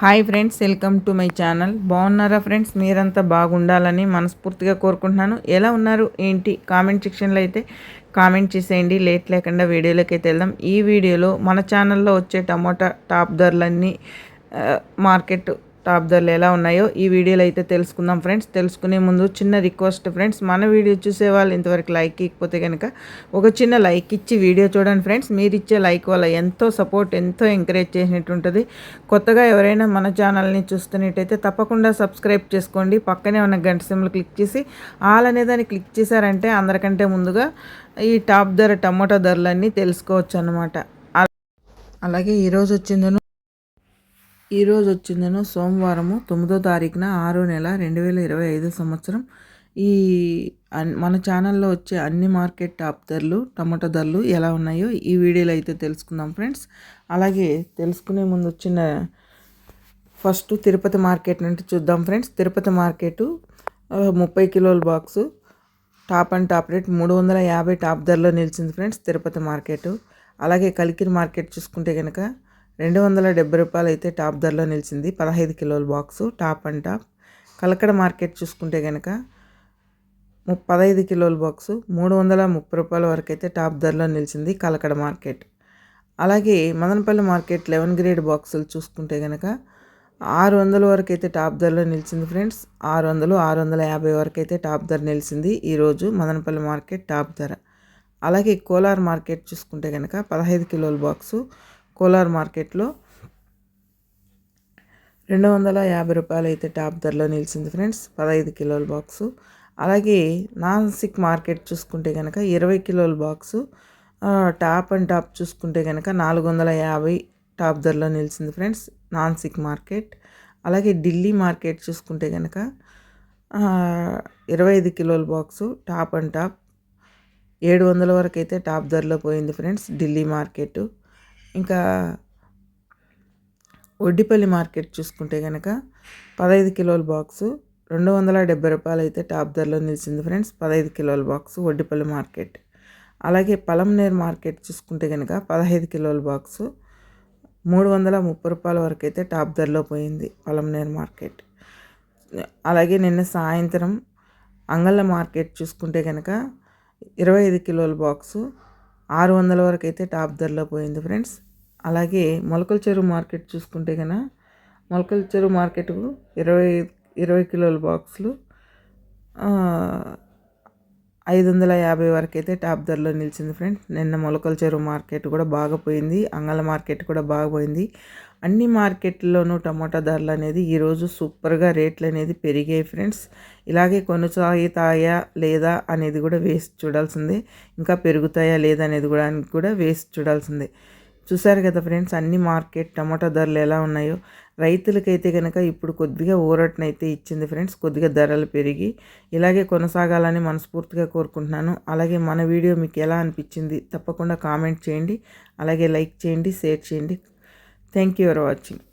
Hi friends welcome to my channel. బాగున్నారా friends? మీరంతా బాగుండాలని మనస్ఫూర్తిగా కోరుకుంటున్నాను. ఎలా ఉన్నారు? ఏంటి? కామెంట్ సెక్షన్లో అయితే కామెంట్ చేసేయండి. లేట్ లేకుండా వీడియోలోకి అయితే వెళ్దాం. ఈ వీడియోలో మన ఛానల్లో వచ్చే టమోటా టాప్ ధరలన్నీ మార్కెట్ టాప్ ధరలు ఎలా ఉన్నాయో ఈ వీడియోలో అయితే తెలుసుకుందాం ఫ్రెండ్స్. తెలుసుకునే ముందు చిన్న రిక్వెస్ట్ ఫ్రెండ్స్ మన వీడియో చూసే వాళ్ళు ఇంతవరకు లైక్ ఇకపోతే కనుక ఒక చిన్న లైక్ ఇచ్చి వీడియో చూడండి ఫ్రెండ్స్. మీరు ఇచ్చే లైక్ వల్ల ఎంతో సపోర్ట్ ఎంతో ఎంకరేజ్ చేసినట్టు ఉంటుంది. కొత్తగా ఎవరైనా మన ఛానల్ని చూస్తున్నట్టయితే తప్పకుండా సబ్స్క్రైబ్ చేసుకోండి. పక్కనే ఉన్న గంట సిమ్లు క్లిక్ చేసి ఆల్ అనే దాన్ని క్లిక్ చేశారంటే అందరికంటే ముందుగా ఈ టాప్ ధర టమోటా ధరలన్నీ తెలుసుకోవచ్చు అనమాట అలాగే ఈరోజు వచ్చిందను ఈరోజు వచ్చిందను సోమవారము తొమ్మిదో తారీఖున ఆరో నెల రెండు వేల ఇరవై ఐదు సంవత్సరం. ఈ మన ఛానల్లో వచ్చే అన్ని మార్కెట్ టాప్ ధరలు టమాటో ధరలు ఎలా ఉన్నాయో ఈ వీడియోలో అయితే తెలుసుకుందాం ఫ్రెండ్స్. అలాగే తెలుసుకునే ముందు వచ్చిన ఫస్ట్ తిరుపతి మార్కెట్ నుండి చూద్దాం ఫ్రెండ్స్. తిరుపతి మార్కెట్ ముప్పై కిలోల box top and top rate మూడు వందల యాభై టాప్ ధరలో నిలిచింది ఫ్రెండ్స్ తిరుపతి మార్కెట్. అలాగే కలికిరి మార్కెట్ చూసుకుంటే కనుక రెండు వందల డెబ్బై రూపాయలు అయితే టాప్ ధరలో నిలిచింది. పదహైదు కిలోల box top and top. Kalakada market చూసుకుంటే కనుక పదహైదు కిలోల బాక్సు మూడు వందల ముప్పై రూపాయల వరకు అయితే టాప్ ధరలో నిలిచింది కలకడ మార్కెట్. అలాగే మదనపల్లి మార్కెట్ లెవెన్ గ్రేడ్ బాక్సులు చూసుకుంటే కనుక ఆరు వందల వరకు అయితే టాప్ ధరలో నిలిచింది ఫ్రెండ్స్. ఆరు వందలు ఆరు వందల యాభై వరకు అయితే టాప్ ధర నిలిచింది ఈరోజు మదనపల్లి మార్కెట్ టాప్ ధర. అలాగే కోలార్ మార్కెట్ చూసుకుంటే కనుక పదహైదు కిలోల బాక్సు కోలార్ మార్కెట్లో రెండు వందల యాభై రూపాయలు అయితే టాప్ ధరలో నిలిచింది ఫ్రెండ్స్. పదహైదు కిలోల బాక్సు. అలాగే నాన్సిక్ మార్కెట్ చూసుకుంటే కనుక ఇరవై కిలోల బాక్సు. టాప్ అండ్ టాప్ చూసుకుంటే కనుక నాలుగు వందల యాభై టాప్ ధరలో నిలిచింది ఫ్రెండ్స్ నాన్సిక్ మార్కెట్. అలాగే ఢిల్లీ మార్కెట్ చూసుకుంటే కనుక ఇరవై ఐదు కిలోల బాక్సు టాప్ అండ్ టాప్. ఏడు వందల వరకు అయితే టాప్ ధరలో పోయింది ఫ్రెండ్స్ ఢిల్లీ మార్కెట్. ఇంకా ఒడ్డిపల్లి మార్కెట్ చూసుకుంటే కనుక పదహైదు కిలోల బాక్సు రెండు వందల డెబ్బై రూపాయలు అయితే టాప్ ధరలో నిలిచింది ఫ్రెండ్స్. పదహైదు కిలోల బాక్సు ఒడ్డిపల్లి మార్కెట్. అలాగే పలంనేర్ మార్కెట్ చూసుకుంటే కనుక పదహైదు కిలోల బాక్సు మూడు వందల ముప్పై రూపాయల వరకు అయితే టాప్ ధరలో పోయింది పలంనేర్ మార్కెట్. అలాగే నిన్న సాయంత్రం అంగళ్ళ మార్కెట్ చూసుకుంటే కనుక ఇరవై ఐదు కిలోల బాక్సు ఆరు వందల వరకు అయితే టాప్ ధరలో పోయింది ఫ్రెండ్స్. అలాగే మొలకల చెరువు మార్కెట్ చూసుకుంటే కన మొలకల చెరువు మార్కెట్ ఇరవై ఇరవై కిలోల బాక్సులు ఐదు వందల యాభై వరకు అయితే టాప్ ధరలో నిలిచింది ఫ్రెండ్స్ నిన్న మొలకల చెరువు మార్కెట్ కూడా బాగా పోయింది. అంగళ మార్కెట్ కూడా బాగా పోయింది. అన్ని మార్కెట్లోనూ టమాటా ధరలు అనేది ఈరోజు సూపర్గా రేట్లు అనేది పెరిగాయి ఫ్రెండ్స్. ఇలాగే కొనసాగుతాయా లేదా అనేది కూడా వేసి చూడాల్సిందే. ఇంకా పెరుగుతాయా లేదా అనేది కూడా కూడా వేసి చూడాల్సిందే. చూసారు కదా ఫ్రెండ్స్ అన్ని మార్కెట్ టమాటా ధరలు ఎలా ఉన్నాయో. రైతులకైతే కనుక ఇప్పుడు కొద్దిగా ఊరటనైతే ఇచ్చింది ఫ్రెండ్స్ కొద్దిగా ధరలు పెరిగి ఇలాగే కొనసాగాలని మనస్ఫూర్తిగా కోరుకుంటున్నాను. అలాగే మన వీడియో మీకు ఎలా అనిపించింది తప్పకుండా కామెంట్ చేయండి అలాగే లైక్ చేయండి షేర్ చేయండి. Thank you for watching